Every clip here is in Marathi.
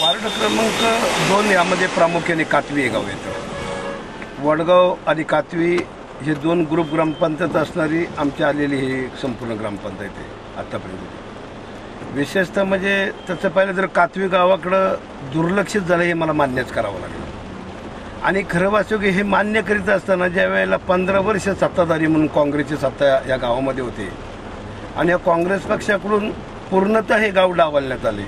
वार्ड क्रमांक दोन यामध्ये प्रामुख्याने कातवी हे गाव येतं. वडगाव आणि कातवी हे दोन ग्रुप ग्रामपंचायत असणारी आमची आलेली ही संपूर्ण ग्रामपंचायत आहे आत्तापर्यंत विशेषतः म्हणजे तसं पाहिलं तर कातवी गावाकडं दुर्लक्षित झालं हे मला मान्यच करावं लागलं. आणि खरं वाचू की हे मान्य करीत असताना ज्या वेळेला पंधरा वर्ष सत्ताधारी म्हणून काँग्रेसची सत्ता या गावामध्ये होती आणि या काँग्रेस पक्षाकडून पूर्णतः हे गाव डावलण्यात आले.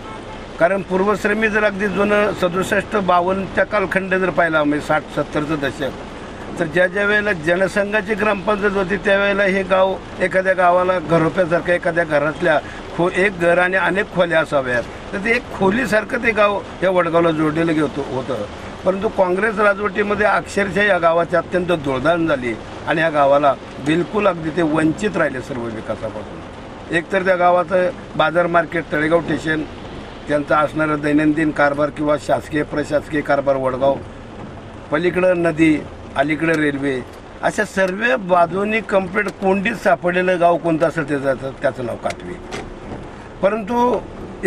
कारण पूर्वश्रमी जर अगदी जुनं सदुसष्ट बावन्नच्या कालखंड जर पाहिला म्हणजे साठ सत्तरचं दशक तर ज्या ज्या वेळेला जनसंघाची ग्रामपंचायत होती त्यावेळेला हे गाव एखाद्या गावाला घरोप्यासारखं एखाद्या घरातल्या खो एक घर आणि अनेक खोल्या असाव्यात. तर ते एक खोलीसारखं ते गाव या वडगावला जोडलेलं गेलं होतं. परंतु काँग्रेस राजवटीमध्ये अक्षरशः या गावाची अत्यंत दुर्दाण झाली आणि या गावाला बिलकुल अगदी ते वंचित राहिले सर्व विकासापासून. एकतर त्या गावाचं बाजार मार्केट तळेगाव स्टेशन त्यांचा असणारा दैनंदिन कारभार किंवा शासकीय प्रशासकीय कारभार वडगाव पलीकडं नदी अलीकडं रेल्वे अशा सर्व बाजूनी कंप्लीट कोंडीत सापडलेलं गाव कोणतं असेल त्याचं त्याचं नाव काटवी. परंतु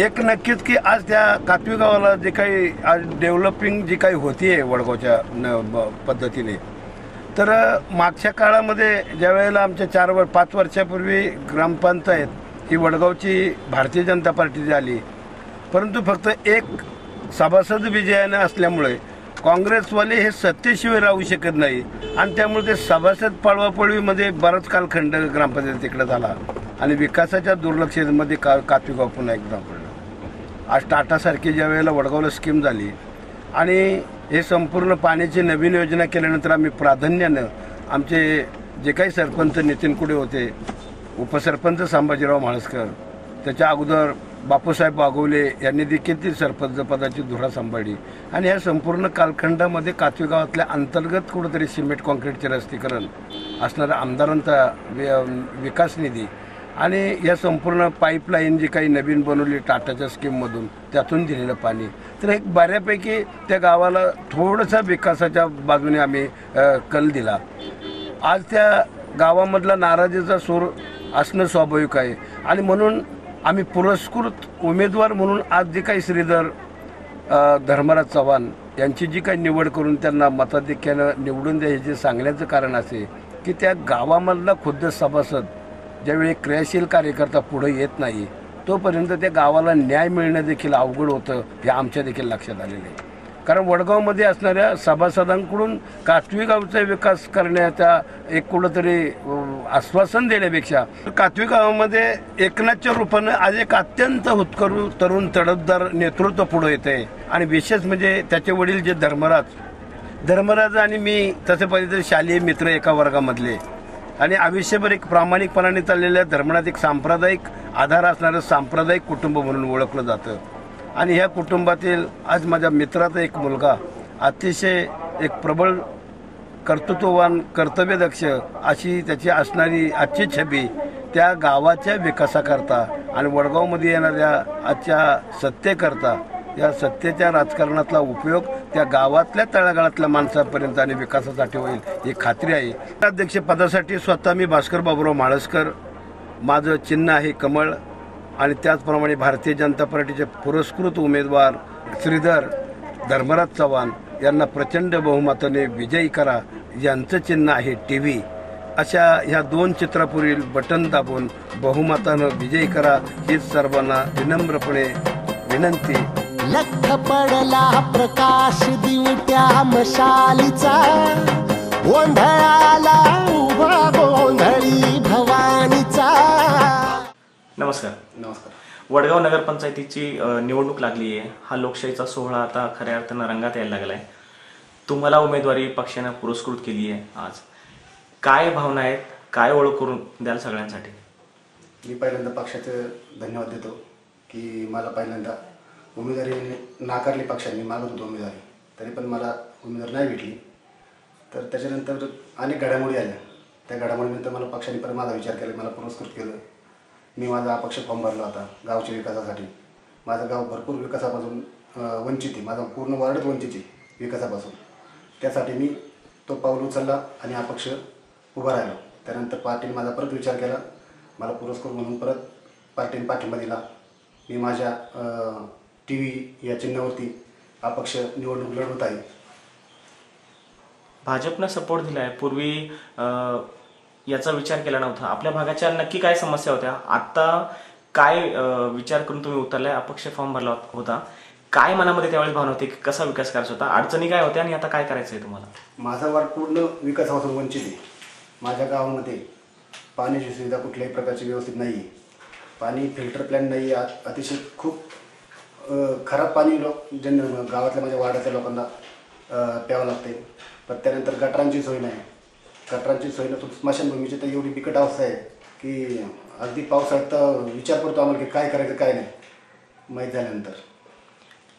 एक नक्कीच की आज त्या कातवी गावाला जे काही आज डेव्हलपिंग जी काही होतीये वडगावच्या न पद्धतीने तर मागच्या काळामध्ये ज्या वेळेला आमच्या चार वर पाच वर्षापूर्वी ग्रामपंचायत ही वडगावची भारतीय जनता पार्टीची झाली परंतु फक्त एक सभासद विजयाने असल्यामुळे काँग्रेसवाले हे सत्तेशिवाय राहू शकत नाही. आणि त्यामुळे ते सभासद पळवापळवीमध्ये बराच कालखंड ग्रामपंचायत तिकडे झाला. आणि विकासाच्या दुर्लक्षतेमध्ये का कातवीगाव पुन्हा एकदा पडलं. आज टाटासारखी ज्या वेळेला वडगावला स्कीम झाली आणि हे संपूर्ण पाण्याची नवीन योजना केल्यानंतर आम्ही प्राधान्यानं आमचे जे काही सरपंच नितीन कुडे होते उपसरपंच संभाजीराव म्हाळसकर त्याच्या अगोदर बापूसाहेब बागवले यांनी देखील ती सरपंच पदाची धुरा सांभाळली. आणि या संपूर्ण कालखंडामध्ये कातवी गावातल्या अंतर्गत कुठंतरी सिमेंट कॉन्क्रीटचे रस्तीकरण असणारा आमदारांचा विकास निधी आणि या संपूर्ण पाईपलाईन जी काही नवीन बनवली टाटाच्या स्कीममधून त्यातून दिलेलं पाणी. तर एक बऱ्यापैकी त्या गावाला थोडासा विकासाच्या बाजूने आम्ही कल दिला. आज त्या गावामधला नाराजीचा सूर असणं स्वाभाविक आहे. आणि म्हणून आम्ही पुरस्कृत उमेदवार म्हणून आज जे काही श्रीधर धर्मराज चव्हाण यांची जी काही निवड करून त्यांना मताधिक्यानं निवडून द्यायचे सांगण्याचं कारण असे की त्या गावामधला खुद्द सभासद ज्यावेळी क्रियाशील कार्यकर्ता पुढे येत नाही तोपर्यंत त्या गावाला न्याय मिळणं देखील अवघड होतं हे आमच्या देखील लक्षात आलेलं आहे. कारण वडगावमध्ये असणाऱ्या सभासदांकडून कातवी गावचा विकास करण्याचा एक कुठंतरी आश्वासन देण्यापेक्षा कातवी गावामध्ये एकनाथच्या रूपानं आज एक अत्यंत हुतकरू तरुण तडफदार नेतृत्व पुढे आहे आणि विशेष म्हणजे त्याचे वडील जे धर्मराज धर्मराज आणि मी तसे पाहिजे तर शालेय मित्र एका वर्गामधले. आणि आयुष्यभर एक प्रामाणिकपणाने चाललेल्या धर्मनाथ एक सांप्रदायिक आधार असणारं सांप्रदायिक कुटुंब म्हणून ओळखलं जातं. आणि ह्या कुटुंबातील आज माझ्या मित्राचा एक मुलगा अतिशय एक प्रबळ कर्तृत्ववान कर्तव्यदक्ष अशी त्याची असणारी आजची छबी त्या गावाच्या विकासाकरता आणि वडगावमध्ये येणाऱ्या आजच्या सत्तेकरता या सत्तेच्या राजकारणातला उपयोग त्या गावातल्या तळागाळातल्या माणसापर्यंत आणि विकासासाठी होईल ही खात्री आहे. अध्यक्ष पदासाठी स्वतः मी भास्कर बाबूराव माळसकर. माझं चिन्ह आहे कमळ. आणि त्याचप्रमाणे भारतीय जनता पार्टीचे पुरस्कृत उमेदवार श्रीधर धर्मराज चव्हाण यांना प्रचंड बहुमताने विजयी करा यांचं चिन्ह आहे टी व्ही अशा ह्या दोन चित्रापुरील बटन दाबून बहुमतानं विजयी करा हीच सर्वांना विनम्रपणे विनंती. लख पडला प्रकाश दिवट्या मशालीचा गोंधळाला उभा नमस्कार. नमस्कार. वडगाव नगरपंचायतीची निवडणूक लागली आहे. हा लोकशाहीचा सोहळा आता खऱ्या अर्थानं रंगात यायला लागलाय. तुम्हाला उमेदवारी पक्षानं पुरस्कृत केली आहे आज. काय भावना आहेत? काय ओळख करून द्याल सगळ्यांसाठी? मी पहिल्यांदा पक्षाचं धन्यवाद देतो की मला पहिल्यांदा उमेदवारी नाकारली पक्षांनी मागत होतो उमेदवारी. तरी पण मला उमेदवारी नाही भेटली. तर त्याच्यानंतर अनेक घडामोडी आल्या. त्या घडामोडीनंतर मला पक्षाने परत माझा विचार केला मला पुरस्कृत केलं. मी माझा अपक्ष फॉर्म भरला होता गावच्या विकासासाठी. माझं गाव भरपूर विकासापासून वंचित आहे. माझा पूर्ण वार्डच वंचित आहे विकासापासून. त्यासाठी मी तो पाऊल उचलला आणि अपक्ष उभा राहिलो. त्यानंतर पार्टीने माझा परत विचार केला. मला पुरस्कार म्हणून परत पार्टीने पाठिंबा दिला. मी माझ्या टी व्ही या चिन्हावरती अपक्ष निवडणूक लढवत आहे. भाजपनं सपोर्ट दिला आहे पूर्वी याचा विचार केला नव्हता. आपल्या भागाच्या नक्की काय समस्या होत्या? आता काय विचार करून तुम्ही उतरलाय? अपक्ष फॉर्म भरला होता. काय मनामध्ये त्यावेळेस भावना होती? की कसा विकास करायचा होता? अडचणी काय होत्या आणि आता काय करायचं आहे तुम्हाला? माझा वार्ड पूर्ण विकासापासून वंचित आहे. माझ्या गावामध्ये पाण्याची सुविधा कुठल्याही प्रकारची व्यवस्थित नाही आहे पाणी फिल्टर प्लॅन नाही आहे अतिशय खूप खराब पाणी लोक जन गावातल्या माझ्या वार्डातल्या लोकांना प्यावं लागते पण त्यानंतर गटरांची सोय नाही. गटरांची सोय नसून स्मशानभूमीची तर एवढी बिकट अवस्था आहे की अगदी पावसाळ्यात तर विचार करतो आम्हाला की काय करायचं काय नाही. माहीत झाल्यानंतर.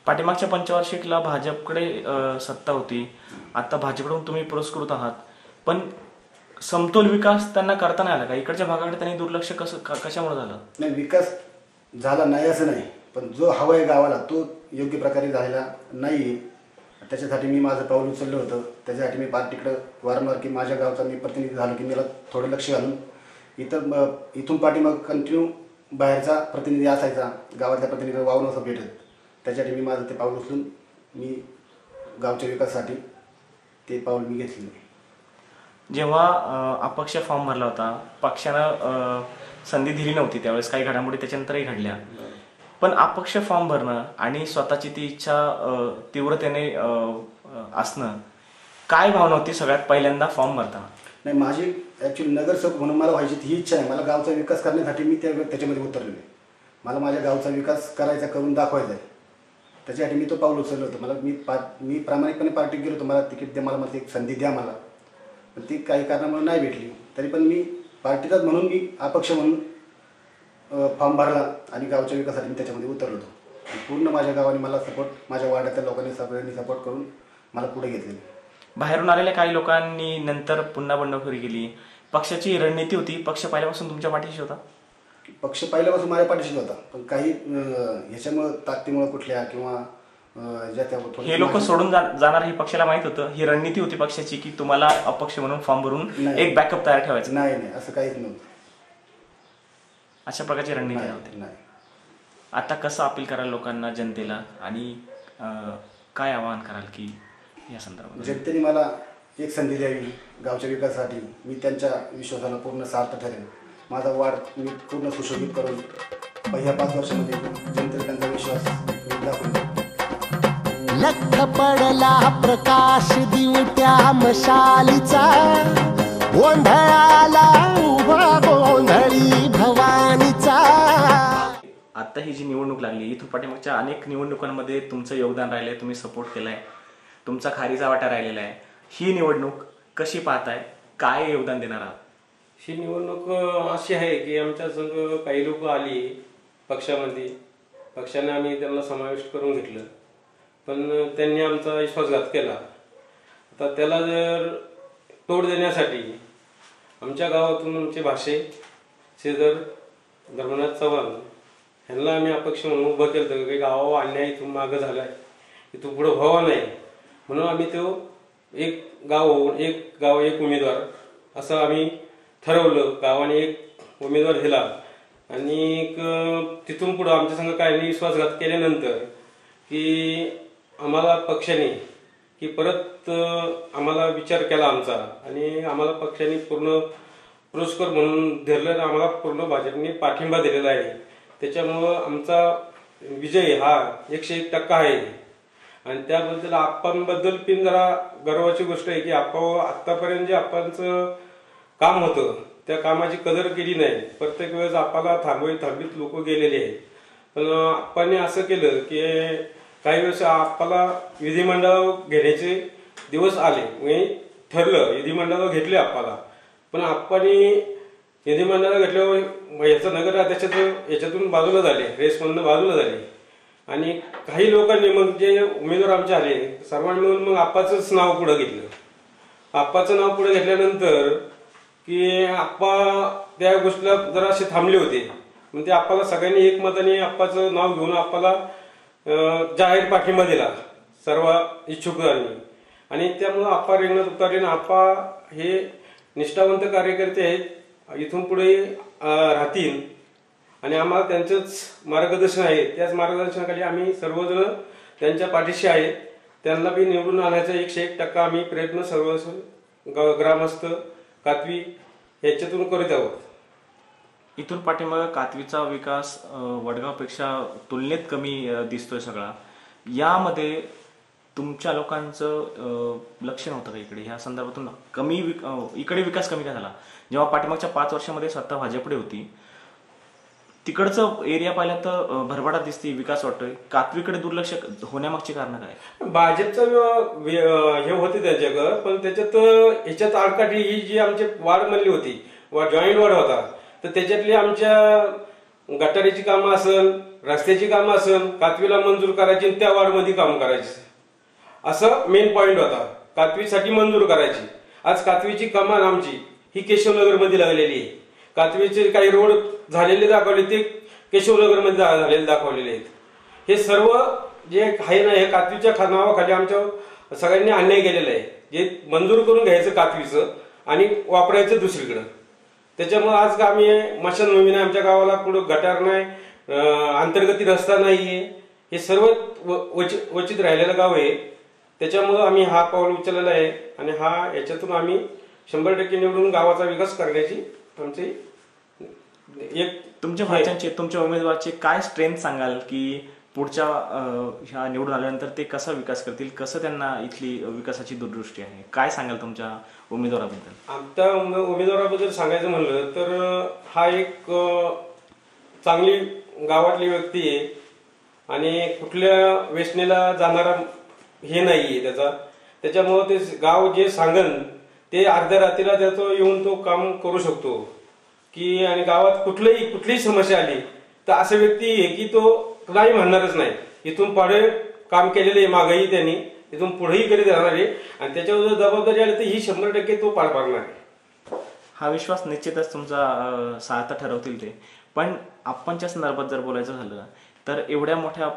पाठीमागच्या पंचवार्षिकला भाजपकडे अं, सत्ता होती. आता भाजपकडून तुम्ही पुरस्कृत आहात. पण समतोल विकास त्यांना करता नाही आला का? इकडच्या भागाकडे त्यांनी दुर्लक्ष कसं क- कशामुळे झालं? नाही विकास झाला नाही असं नाही. पण जो हवा आहे गावाला तो योग्य प्रकारे झालेला नाही आहे त्याच्यासाठी मी माझं पाऊल उचललं होतं. त्याच्यासाठी मी पार्टीकडं वारंवार की माझ्या गावचा मी प्रतिनिधी झालो की मला थोडं लक्ष घालून. इथं इथून पाठी मग कंटिन्यू बाहेरचा प्रतिनिधी असायचा. गावातल्या प्रतिनिधी वावून असं भेटत. त्याच्यासाठी मी माझं ते पाऊल उचलून मी गावच्या विकासासाठी ते पाऊल मी घेतले. जेव्हा अपक्ष फॉर्म भरला होता पक्षानं संधी दिली नव्हती. त्यावेळेस काही घडामोडी त्याच्यानंतरही घडल्या. पण अपक्ष फॉर्म भरणं आणि स्वतःची ती इच्छा तीव्रतेने असणं काय भावना होती सगळ्यात पहिल्यांदा फॉर्म भरताना? नाही माझी ॲक्च्युली नगरसेवक म्हणून मला व्हायची ही इच्छा आहे मला गावचा विकास करण्यासाठी मी त्या त्याच्यामध्ये उतरलेलो आहे. मला माझ्या गावचा विकास करायचा करून दाखवायचा आहे. त्याच्यासाठी मी तो पाऊल उचललं होतं. मला मी पा मी प्रामाणिकपणे पार्टीत गेलो होतो. मला तिकीट द्या मला मला एक संधी द्या मला. पण ती काही कारणामुळे नाही भेटली. तरी पण मी पार्टीचाच म्हणून मी अपक्ष म्हणून फॉर्म भरला आणि गावच्या विकासासाठी मी त्याच्यामध्ये उतरलो होतो. पूर्ण माझ्या गावाने मला सपोर्ट माझ्या वाड्यातल्या लोकांनी सगळ्यांनी सपोर्ट करून मला पुढे घेतलेलं. बाहेरून आलेल्या काही लोकांनी नंतर पुन्हा बंडखोरी केली. पक्षाची रणनीती होती. पक्ष पहिल्यापासून तुमच्या पाठीशी होता? पक्ष पहिल्यापासून माझ्या पाठीशी होता. पण काही ह्याच्यामुळं ताकदीमुळं कुठल्या किंवा अं, ज्या त्या हे लोक सोडून जाणार हे पक्षाला माहीत होतं. ही रणनीती होती पक्षाची की तुम्हाला अपक्ष म्हणून फॉर्म भरून. एक बॅकअप तयार ठेवायचं. नाही नाही. असं काहीच नव्हतं. अशा प्रकारची रणनीती नाही, होती नाही. आता कसं अपील कराल लोकांना जनतेला? आणि अं, काय आवाहन कराल की या संदर्भात? जनतेने मला एक संधी द्यावी गावच्या विकासासाठी. मी त्यांच्या विश्वासाला पूर्ण सार्थ ठरेन. माझा वाढ मी पूर्ण सुशोभित करून पहिल्या पाच वर्षामध्ये जनतेला त्यांचा विश्वास मी दाखवून देईन. लख पडला प्रकाश दिवट्या मशालीचा गोंधळाला. आता ही जी निवडणूक लागली इथून पाठीमागच्या अनेक निवडणुकांमध्ये तुमचं योगदान राहिलंय तुम्ही सपोर्ट केलाय. तुमचा खारीचा वाटा राहिलेला आहे. ही निवडणूक कशी पाहताय? काय योगदान देणार आहात? ही निवडणूक अशी आहे की आमच्या संघ काही लोक आली पक्षामध्ये. पक्षाने आम्ही त्यांना समाविष्ट करून घेतलं. पण त्यांनी आमचा विश्वासघात केला. आता त्याला जर तोड देण्यासाठी आमच्या गावातून आमचे भाषे शेजर धर्मनाथ चव्हाण ह्यांना आम्ही अपक्ष म्हणून उभं केलं होतं की गावावर अन्याय इथून मागं झालाय. इथून पुढं व्हावा नाही. म्हणून आम्ही तो एक गाव होऊन एक गाव एक उमेदवार असं आम्ही ठरवलं. गावाने एक उमेदवार दिला. आणि तिथून पुढं आमच्या संघ काही विश्वासघात केल्यानंतर की आम्हाला पक्षाने की परत आम्हाला विचार केला आमचा. आणि आम्हाला पक्षाने पूर्ण पुरस्कार म्हणून धरलं आणि आम्हाला पूर्ण भाजपने पाठिंबा दिलेला आहे. त्याच्यामुळं आमचा विजय हा एकशे एक टक्का आहे. आणि त्याबद्दल आप्पांबद्दल पण जरा गर्वाची गोष्ट आहे की आप्पा आतापर्यंत जे आप्पांचं काम होतं त्या कामाची कदर केली नाही. प्रत्येक वेळेस आप्पाला थांबवीत थांबीत लोक गेलेले आहेत. पण आप्पांनी असं केलं की काही वेळेस आप्पाला विधिमंडळ घेण्याचे दिवस आले. म्हणजे ठरलं विधिमंडळ घेतले आप्पाला पण आप्पांनी मंडळाला घेतल्यावर याचं नगराध्यक्षाचं याच्यातून बाजूला झाले रेसमधनं बाजूला झाले. आणि काही लोकांनी मग जे उमेदवार आमचे आले सर्वांनी मिळून मग आप्पाचंच नाव पुढं घेतलं. आप्पाचं नाव पुढं घेतल्यानंतर की आप्पा त्या गोष्टीला जरा असे थांबले होते. मग ते आप्पाला सगळ्यांनी एकमताने आप्पाचं नाव घेऊन आप्पाला जाहीर पाठिंबा दिला सर्व इच्छुकांनी. आणि त्यामुळं आप्पा रिंगणात उतारले आणि आप्पा हे निष्ठावंत कार्यकर्ते आहेत. इथून पुढे राहतील. आणि आम्हाला त्यांचंच मार्गदर्शन आहे. त्याच मार्गदर्शनाखाली आम्ही सर्वजण त्यांच्या पाठीशी आहेत त्यांना बी निवडून आणायचा एकशे एक टक्का आम्ही प्रयत्न सर्व ग- ग्रामस्थ कातवी याच्यातून करीत आहोत. इथून पाठीमागं कातवीचा विकास वडगावपेक्षा तुलनेत कमी दिसतोय सगळा. यामध्ये तुमच्या लोकांचं लक्ष नव्हतं का इकडे? ह्या संदर्भातून कमी विक- इकडे विकास कमी का झाला? जेव्हा पाठीमागच्या पाच वर्षामध्ये सत्ता भाजपडे होती तिकडचं एरिया पाहिलं तर अं, भरभराट दिसते विकास वाटतोय. कातवीकडे दुर्लक्ष होण्यामागची कारण काय? भाजपचं हे होते त्यांच्याकडं पण त्याच्यात ह्याच्यात आडकाठी ही जी आमची वाढ म्हणली होती जॉईंट वाढ होता तर त्याच्यातली आमच्या गटारीची कामं असेल रस्त्याची कामं असेल कातवीला मंजूर करायची त्या वार्डमध्ये काम करायची. असं मेन पॉइंट होता. कातवीसाठी मंजूर करायची. आज कातवीची कमान आमची. ही केशवनगरमध्ये लागलेली आहे. कातवीचे काही रोड झालेले दाखवले ते केशवनगरमध्ये झा- झालेले दाखवलेले आहेत. हे सर्व जे आहे ना हे कातवीच्या नावाखाली आमच्या सगळ्यांनी अन्याय केलेला आहे. जे मंजूर करून घ्यायचं कातवीचं आणि वापरायचं दुसरीकडं. त्याच्यामुळे आज आम्ही मशानभूमी नाही आमच्या गावाला कुठं गटार नाही अंतर्गती रस्ता नाही आहे हे सर्व व- वचित राहिलेलं गाव आहे. त्याच्यामुळं आम्ही हा पाऊल उचललेला आहे आणि हा याच्यातून आम्ही शंभर टक्के निवडून गावाचा विकास करण्याची आमची एक तुमच्या भाषांचे तुमच्या उमेदवाराचे काय स्ट्रेंथ सांगाल की पुढच्या ह्या निवडून आल्यानंतर ते कसा विकास करतील? कसं त्यांना इथली विकासाची दूरदृष्टी आहे? काय सांगाल तुमच्या उमेदवाराबद्दल? आमच्या उमे- उमेदवाराबद्दल सांगायचं म्हणलं तर हा एक चांगली गावातली व्यक्ती आहे. आणि कुठल्या वेचनेला जाणारा हे नाहीये त्याचा. त्याच्यामुळं ते गाव जे सांगन ते अर्ध्या रात्रीला त्याचं येऊन तो काम करू शकतो. की आणि गावात कुठलीही कुठलीही समस्या आली तर असा व्यक्ती आहे की तो नाही म्हणणारच नाही. इथून पुढे काम केलेलं आहे मागही त्यांनी इथून पुढेही करीत राहणार आहे. आणि त्याच्यावर जर जबाबदारी आली तर ही शंभर टक्के तो पार पाडणार आहे. हा विश्वास निश्चितच तुमचा साहता ठरवतील ते. पण आपणच्या संदर्भात जर बोलायचं झालं तर एवढ्या मोठ्या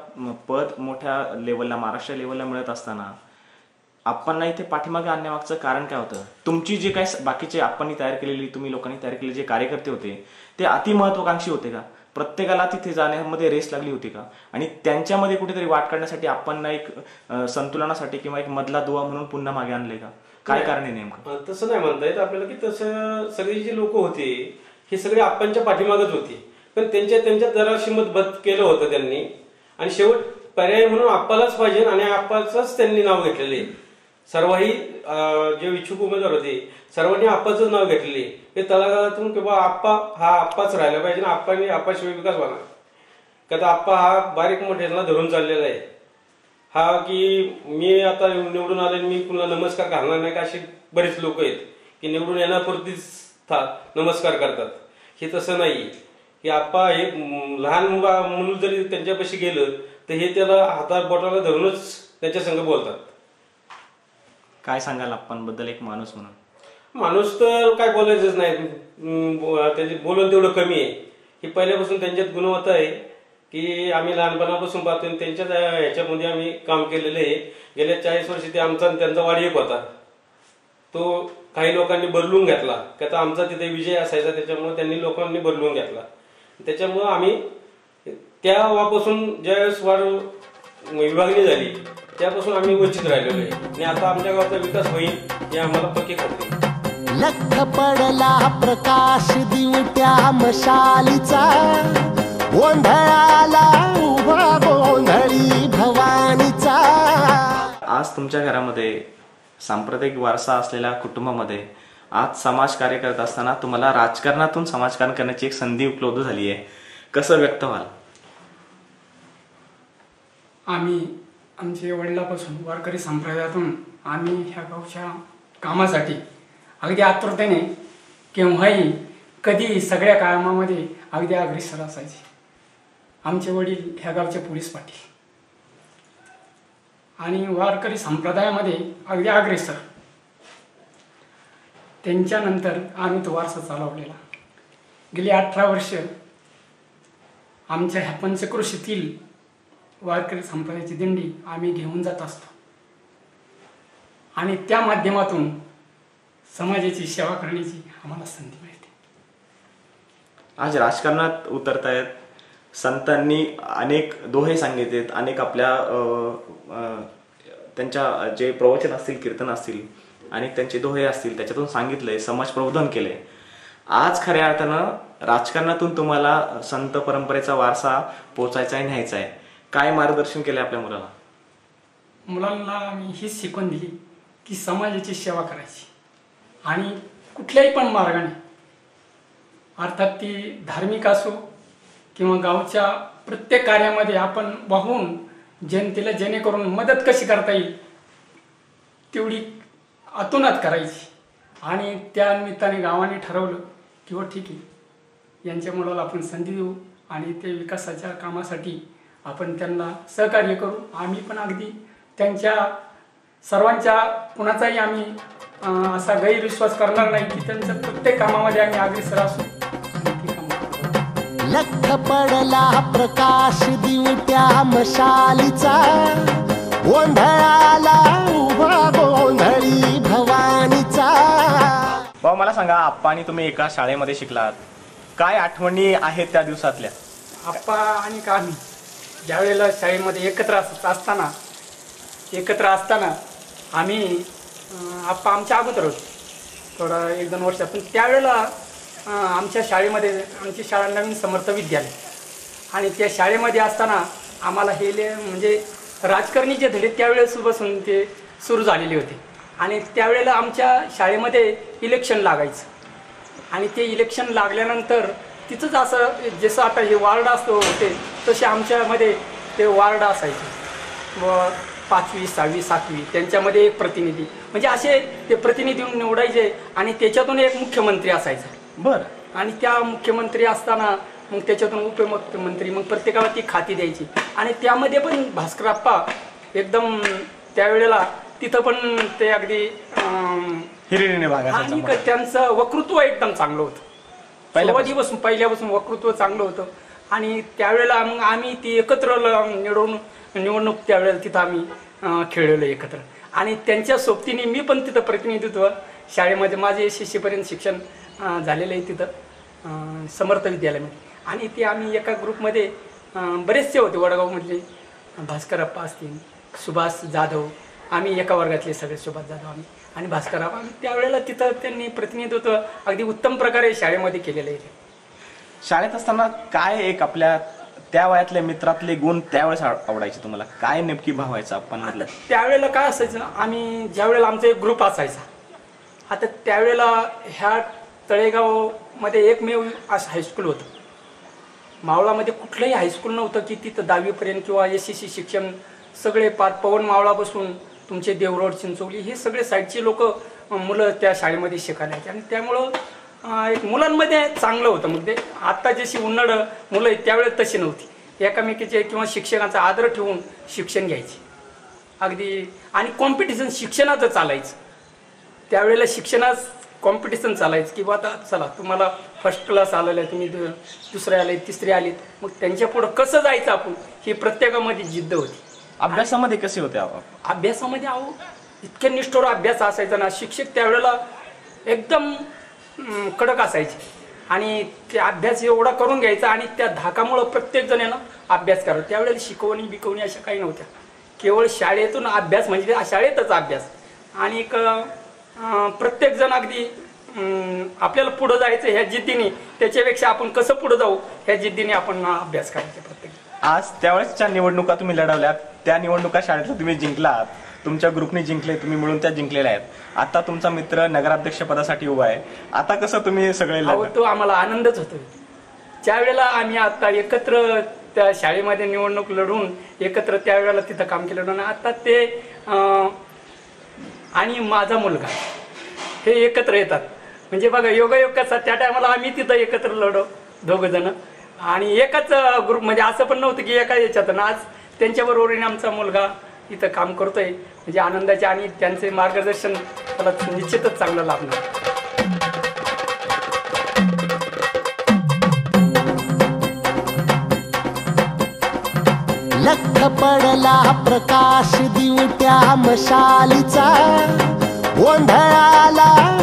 पद मोठ्या लेवलला महाराष्ट्र लेवलला मिळत असताना आपणला इथे पाठीमागे आणण्यामागचं कारण काय होतं? तुमची जे काही बाकीचे आपण तयार केलेली तुम्ही लोकांनी तयार केलेले जे कार्यकर्ते होते ते अति महत्वाकांक्षी होते का? प्रत्येकाला तिथे जाण्यामध्ये रेस लागली होती का? आणि त्यांच्यामध्ये कुठेतरी वाट काढण्यासाठी आपण एक संतुलनासाठी किंवा एक मधला दुवा म्हणून पुन्हा मागे आणले का? काय कारण आहे नेमकं? तसं नाही म्हणता येत आपल्याला की तसं सगळी जी लोक होती हे सगळे आपणच्या पाठीमागच होती. पण त्यांच्या त्यांच्या दराशी मतभेद केलं होतं त्यांनी. आणि शेवट पर्याय म्हणून आप्पालाच पाहिजे आणि आप्पाचंच त्यांनी नाव घेतलेले. सर्वही जे इच्छुक उमेदवार होते सर्वांनी आप्पाचंच नाव घेतलेले. हे तळागाळातून किंवा आप्पा हा आप्पाच राहिला पाहिजे आणि आप्पाने आप्पाशिवाय विकास होणार का तर आप्पा हा बारीक मोठ्याला धरून चाललेला आहे. हा की मी आता निवडून आले मी पुन्हा नमस्कार घालणार नाही का असे बरेच लोक आहेत की निवडून येण्यापुरतीच था- नमस्कार करतात. हे तसं नाही की आप्पा हे लहान मुला मुलं जरी त्यांच्यापाशी गेलं तर हे त्याला हातात बोटाला धरूनच त्याच्या संग बोलतात. काय सांगाल आपण बद्दल एक माणूस म्हणून? माणूस तर काय बोलायचंच नाही. त्याचे बोलून तेवढं कमी आहे. ही पहिल्यापासून त्यांच्यात गुणवत्ता आहे की आम्ही लहानपणापासून पाहतो त्यांच्याच अं, ह्याच्यामध्ये आम्ही काम केलेलं आहे. गेल्या चाळीस वर्षी ते आमचा त्यांचा वाढ एक होता. तो काही लोकांनी बदलून घेतला. की आता आमचा तिथे विजय असायचा त्याच्यामुळे त्यांनी लोकांनी बदलून घेतला. त्याच्यामुळं आम्ही त्या वापासून ज्यावेळेस वाढ विभागणी झाली त्यापासून आम्ही वंचित राहिलेलो आहे. आणि आता आमच्या गावाचा विकास होईल हे आम्हाला पक्की खात्री. लख पडला प्रकाश दिवट्या मशालीचा. गोंधळाला उभा गोंधळी भवानीचा. आज तुमच्या घरामध्ये सांप्रदायिक वारसा असलेल्या कुटुंबामध्ये आज समाज कार्य करत असताना तुम्हाला राजकारणातून समाजकारण करण्याची एक संधी उपलब्ध झाली आहे कसं व्यक्त व्हाल? आम्ही आमचे वडिलापासून वारकरी संप्रदायातून आम्ही ह्या गावच्या कामासाठी अगदी आतुरतेने केव्हाही कधी सगळ्या कामामध्ये अगदी अग्रेसर असायचे. आमचे वडील ह्या गावचे पोलीस पाटील. आणि वारकरी संप्रदायामध्ये अगदी अग्रेसर. त्यांच्यानंतर आम्ही तो वारसा चालवलेला. गेली अठरा वर्ष आमच्या ह्या पंचक्रोशीतील वारकरी संप्रदायाची दिंडी आम्ही घेऊन जात असतो. आणि त्या माध्यमातून समाजाची सेवा करण्याची आम्हाला संधी मिळते. आज राजकारणात उतरतायत. संतांनी अनेक दोहे सांगितलेत. अनेक आपल्या त्यांच्या जे प्रवचन असतील कीर्तन असतील आणि त्यांचे दोहे असतील त्याच्यातून सांगितलंय समाज प्रबोधन केलंय. आज खऱ्या अर्थानं राजकारणातून तुम्हाला संत परंपरेचा वारसा पोचायचा आहे न्यायचा आहे. काय मार्गदर्शन केलंय आपल्या मुलाला? मुलांना मी हीच शिकवण दिली की समाजाची सेवा करायची. आणि कुठल्याही पण मार्गाने अर्थात ती धार्मिक असो किंवा गावच्या प्रत्येक कार्यामध्ये आपण वाहून जनतेला जेणेकरून मदत कशी करता येईल तेवढी अतोनात करायची. आणि त्या निमित्ताने गावाने ठरवलं की हो ठीक आहे. यांच्या मुलाला आपण संधी देऊ आणि ते विकासाच्या कामासाठी आपण त्यांना सहकार्य करू. आम्ही पण अगदी त्यांच्या सर्वांच्या कुणाचाही आम्ही असा गैरविश्वास करणार नाही की त्यांच्या प्रत्येक कामामध्ये आम्ही अग्रेसर असू. लख पडला प्रकाश दिवट्या मशालीचा. गोंधळाला उभा बाबा मला सांगा आप्पा आणि तुम्ही एका शाळेमध्ये शिकलात. काय आठवणी आहेत त्या दिवसातल्या? आप्पा आणि का आम्ही ज्यावेळेला शाळेमध्ये एकत्र अस असताना एकत्र असताना आम्ही आप्पा आमच्या अगोदर होतो. थोडं एक दोन वर्ष. पण त्यावेळेला आमच्या शाळेमध्ये आमची शाळा नवीन समर्थ विद्यालय. आणि त्या शाळेमध्ये असताना आम्हाला हे ले म्हणजे राजकारणी जे धडे त्यावेळेसपासून ते सुरू झालेले होते. आणि त्यावेळेला आमच्या शाळेमध्ये इलेक्शन लागायचं. आणि ते इलेक्शन लागल्यानंतर तिथंच असं जसं आता हे वार्ड असतो होते तसे आमच्यामध्ये ते वार्ड असायचे. व पाचवी सहावी सातवी त्यांच्यामध्ये एक प्रतिनिधी. म्हणजे असे ते प्रतिनिधी निवडायचे आणि त्याच्यातून एक मुख्यमंत्री असायचा. बर. आणि त्या मुख्यमंत्री असताना मग त्याच्यातून उपमुख्यमंत्री मग प्रत्येकाला ती खाती द्यायची. आणि त्यामध्ये पण भास्करप्पा एकदम त्यावेळेला तिथं पण ते अगदी हिरिरीने आणि क- त्यांचं वक्तृत्व एकदम चांगलं होतं. पहिल्यापासून? सुरुवातीपासून पहिल्यापासून वक्तृत्व चांगलं होतं. आणि त्यावेळेला मग आम्ही ती एकत्र ल- निवडून निवडणूक त्यावेळेला तिथं आम्ही अं, खेळलेलो एकत्र. आणि त्यांच्या सोबतीने मी पण तिथं प्रतिनिधित्व शाळेमध्ये माझे शिष्यपर्यंत शिक्षण अं, झालेलं आहे तिथं अं, समर्थ विद्यालयामध्ये. आणि ते आम्ही एका ग्रुपमध्ये अं, बरेचसे होते वडगावमधले. भास्करप्पा असतील सुभाष जाधव आम्ही एका वर्गातले सगळे सुभाष जाधव आम्ही. आणि भास्करप्पा आम्ही त्यावेळेला तिथं त्यांनी प्रतिनिधित्व अगदी उत्तम प्रकारे शाळेमध्ये केलेलं आहे. शाळेत असताना काय एक आपल्या त्या वयातले मित्रातले गुण त्यावेळेस आव- आवडायचे तुम्हाला? काय नेमकी भावायचं आपण म्हटलं? त्यावेळेला काय असायचं आम्ही ज्यावेळेला आमचा एक ग्रुप असायचा आता त्यावेळेला ह्या तळेगावमध्ये एकमेव असं हायस्कूल होतं. मावळामध्ये कुठलंही हायस्कूल नव्हतं की तिथं दहावीपर्यंत किंवा एस सी शिक्षण सगळे पार पवन मावळा बसून तुमचे देवरोड चिंचोली हे सगळे साईडचे लोक मुलं त्या शाळेमध्ये शिकायला यायचे. आणि त्यामुळं एक मुलांमध्ये चांगलं होतं मग ते आत्ता जशी उन्हाळ मुलं आहेत त्यावेळेस तशी नव्हती. एकामेकीचे किंवा शिक्षकांचा आदर ठेवून शिक्षण घ्यायचे. अगदी आणि कॉम्पिटिशन शिक्षणाचं चालायचं. त्यावेळेला शिक्षणाच कॉम्पिटिशन चालायचं की बा आता चला तुम्हाला फर्स्ट क्लास आलेला आहे तुम्ही दु- दुसरे आले तिसरे आलेत. मग त्यांच्या पुढं कसं जायचं आपण ही प्रत्येकामध्ये जिद्द होती. अभ्यासामध्ये कसे होते अभ्यासामध्ये अहो इतके निष्ठोर अभ्यास असायचा ना शिक्षक त्यावेळेला एकदम अं, कडक असायचे. आणि ते अभ्यास एवढा करून घ्यायचा आणि त्या धाकामुळं प्रत्येक जण अभ्यास करायचा त्यावेळेला शिकवणी बिकवणी अशा काही नव्हत्या. केवळ शाळेतून अभ्यास म्हणजे ते शाळेतच अभ्यास. आणि एक अं, प्रत्येक जण अगदी अं, आपल्याला पुढं जायचं ह्या जिद्दीने त्याच्यापेक्षा आपण कसं पुढं जाऊ ह्या जिद्दीने आपण अभ्यास करायचा प्रत्येक आज त्यावेळेसच्या निवडणुका तुम्ही लढवल्यात त्या निवडणुका शाळेतल्या तुम्ही जिंकलात तुमच्या ग्रुपने जिंकले तुम्ही मिळून त्या जिंकलेल्या आहेत. आता तुमचा मित्र नगराध्यक्ष पदासाठी उभा आहे. आता कसं तुम्ही सगळे अहो तो आम्हाला आनंदच होतो ज्या वेळेला आम्ही आता एकत्र त्या शाळेमध्ये निवडणूक लढून एकत्र त्यावेळेला तिथं काम केलं आणि आता ते अं, आणि माझा मुलगा हे एकत्र येतात. म्हणजे बघा योगायोग कसा त्या टायमाला आम्ही तिथं एकत्र लढो दोघं जण. आणि एकाच म्हणजे असं पण नव्हतं की एका याच्यात. आज त्यांच्याबरोबरीने आमचा मुलगा इथं काम करतोय. म्हणजे आनंदाचे आणि त्यांचे मार्गदर्शन त्याला निश्चितच चांगलं लाभणार. लख पडला प्रकाश दिवट्या मशालीचा. गोंधळाला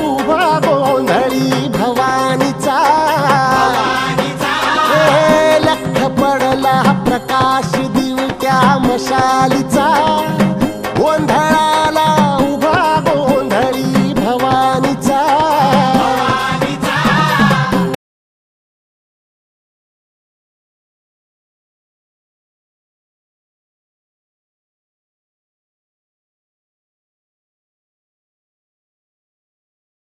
I'm sorry.